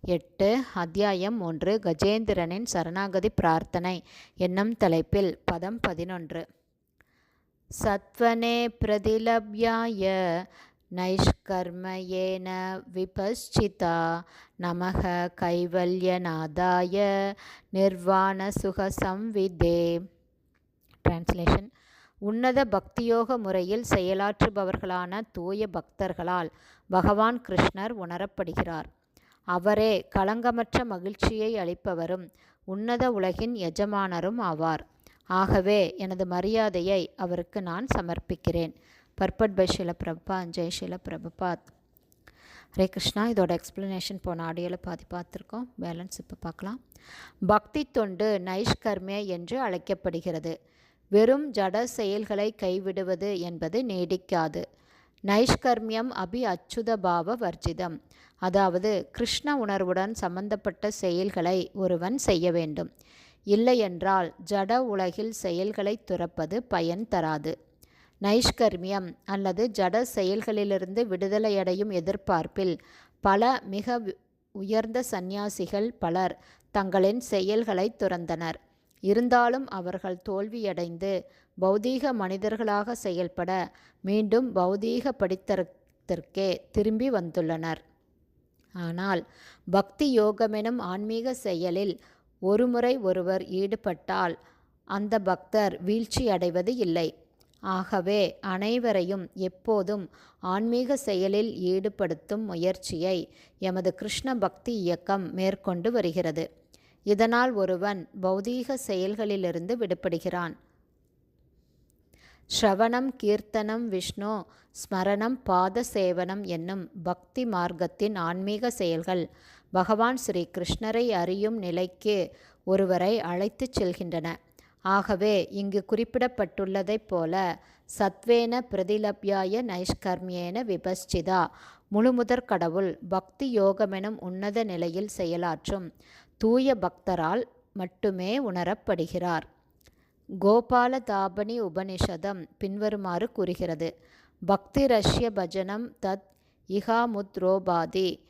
எட்டு அத்தியாயம் ஒன்று கஜேந்திரனின் சரணாகதி பிரார்த்தனை என்னும் தலைப்பில் பதம் பதினொன்று. சத்வனே பிரதிலப்யாய நைஷ்கர்மயேன விபஸ்சிதா நமக கைவல்யநாதாய நிர்வாண சுகசம்விதே. டிரான்ஸ்லேஷன் உன்னத பக்தியோக முறையில் செயலாற்றுபவர்களான தூய பக்தர்களால் பகவான் கிருஷ்ணர் உணரப்படுகிறார். அவரே களங்கமற்ற மகிழ்ச்சியை அளிப்பவரும் உன்னத உலகின் எஜமானரும் ஆவார். ஆகவே எனது மரியாதையை அவருக்கு நான் சமர்ப்பிக்கிறேன். பர்பட் பை பிரபா ஜெய் ஷில பிரபுபாத். ஹரே கிருஷ்ணா இதோட எக்ஸ்ப்ளனேஷன் போன ஆடியோவில் பாதி பார்த்துருக்கோம். பேலன்ஸ் இப்போ பார்க்கலாம். பக்தி தொண்டு நைஷ்கர்மே என்று அழைக்கப்படுகிறது. வெறும் ஜட செயல்களை கைவிடுவது என்பது நீடிக்காது. நைஷ்கர்மியம் அபி அச்சுதபாவ வர்ஜிதம். அதாவது கிருஷ்ண உணர்வுடன் சம்பந்தப்பட்ட செயல்களை ஒருவன் செய்ய வேண்டும். இல்லையென்றால் ஜட உலகில் செயல்களை துறப்பது பயன் தராது. நைஷ்கர்மியம் அல்லது ஜட செயல்களிலிருந்து விடுதலையடையும் எதிர்பார்ப்பில் பல மிக உயர்ந்த சந்நியாசிகள் பலர் தங்களின் செயல்களை துறந்தனர். இருந்தாலும் அவர்கள் தோல்வியடைந்து பௌதீக மனிதர்களாக செயல்பட மீண்டும் பௌதீக படித்தரத்திற்கே திரும்பி வந்துள்ளனர். ஆனால் பக்தி யோகமெனும் ஆன்மீக செயலில் ஒருமுறை ஒருவர் ஈடுபட்டால் அந்த பக்தர் வீழ்ச்சி அடைவது இல்லை. ஆகவே அனைவரையும் எப்போதும் ஆன்மீக செயலில் ஈடுபடுத்தும் முயற்சியை எமது கிருஷ்ண பக்தி இயக்கம் மேற்கொண்டு வருகிறது. இதனால் ஒருவன் பௌதீக செயல்களிலிருந்து விடுபடுகிறான். ஸ்ரவணம் கீர்த்தனம் விஷ்ணு ஸ்மரணம் பாத சேவனம் என்னும் பக்தி மார்க்கத்தின் ஆன்மீக செயல்கள் பகவான் ஸ்ரீ கிருஷ்ணரை அறியும் நிலைக்கு ஒருவரை அழைத்துச் செல்கின்றன. ஆகவே இங்கு குறிப்பிடப்பட்டுள்ளதைப் போல சத்வேன பிரதிலப்யாய நைஷ்கர்மியேன விபஸ்சிதா முழுமுதற் கடவுள் பக்தி யோகமெனும் உன்னத நிலையில் செயலாற்றும் தூய பக்தரால் மட்டுமே உணரப்படுகிறார். கோபால தாபனி உபனிஷதம் பின்வருமாறு கூறுகிறது. பக்தி ரஷ்ய பஜனம் தத் இகாமுத்ரோபாதி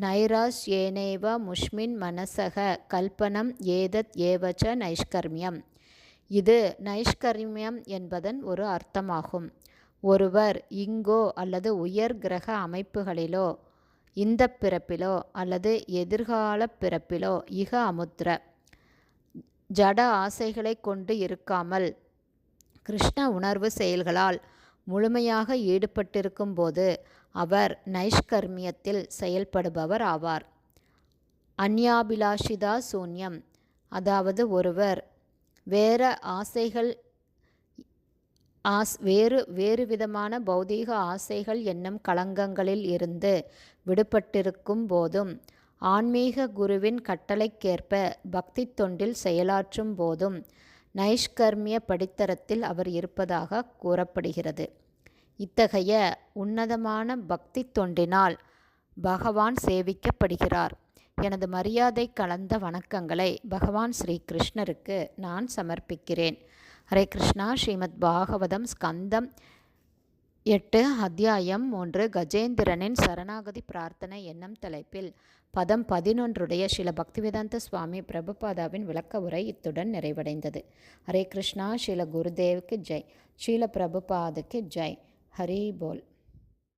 நைராஸ் ஏனேவ முஷ்மின் மனசக கல்பனம் ஏதத் ஏவச்ச நைஷ்கர்மியம். இது நைஷ்கர்மியம் என்பதன் ஒரு அர்த்தமாகும். ஒருவர் இங்கோ அல்லது உயர் கிரக அமைப்புகளிலோ இந்த பிறப்பிலோ அல்லது எதிர்கால பிறப்பிலோ இக அமுத்திர ஜட ஆசைகளை கொண்டு இருக்காமல் கிருஷ்ண உணர்வு செயல்களால் முழுமையாக ஈடுபட்டிருக்கும் போது அவர் நைஷ்கர்மியத்தில் செயல்படுபவர் ஆவார். அந்யாபிலாஷிதா சூன்யம். அதாவது ஒருவர் வேற ஆசைகள் ஆஸ் வேறு வேறு விதமான பௌதீக ஆசைகள் என்னும் களங்கங்களில் இருந்து விடுபட்டிருக்கும் போதும் ஆன்மீக குருவின் கட்டளைக்கேற்ப பக்தி தொண்டில் செயலாற்றும் போதும் நைஷ்கர்மிய படித்தரத்தில் அவர் இருப்பதாக கூறப்படுகிறது. இத்தகைய உன்னதமான பக்தி தொண்டினால் பகவான் சேவிக்கப்படுகிறார். எனது மரியாதை கலந்த வணக்கங்களை பகவான் ஸ்ரீ கிருஷ்ணருக்கு நான் சமர்ப்பிக்கிறேன். ஹரே கிருஷ்ணா. ஸ்ரீமத் பாகவதம் ஸ்கந்தம் எட்டு அத்தியாயம் ஒன்று கஜேந்திரனின் சரணாகதி பிரார்த்தனை என்னும் தலைப்பில். பதம் பதினொன்றுடைய சில பக்திவேதாந்த சுவாமி பிரபுபாதாவின் விளக்க உரை இத்துடன் நிறைவடைந்தது. ஹரே கிருஷ்ணா ஸ்ரீல குருதேவுக்கு ஜெய். ஸ்ரீல பிரபுபாதுக்கு ஜெய். ஹரி போல்.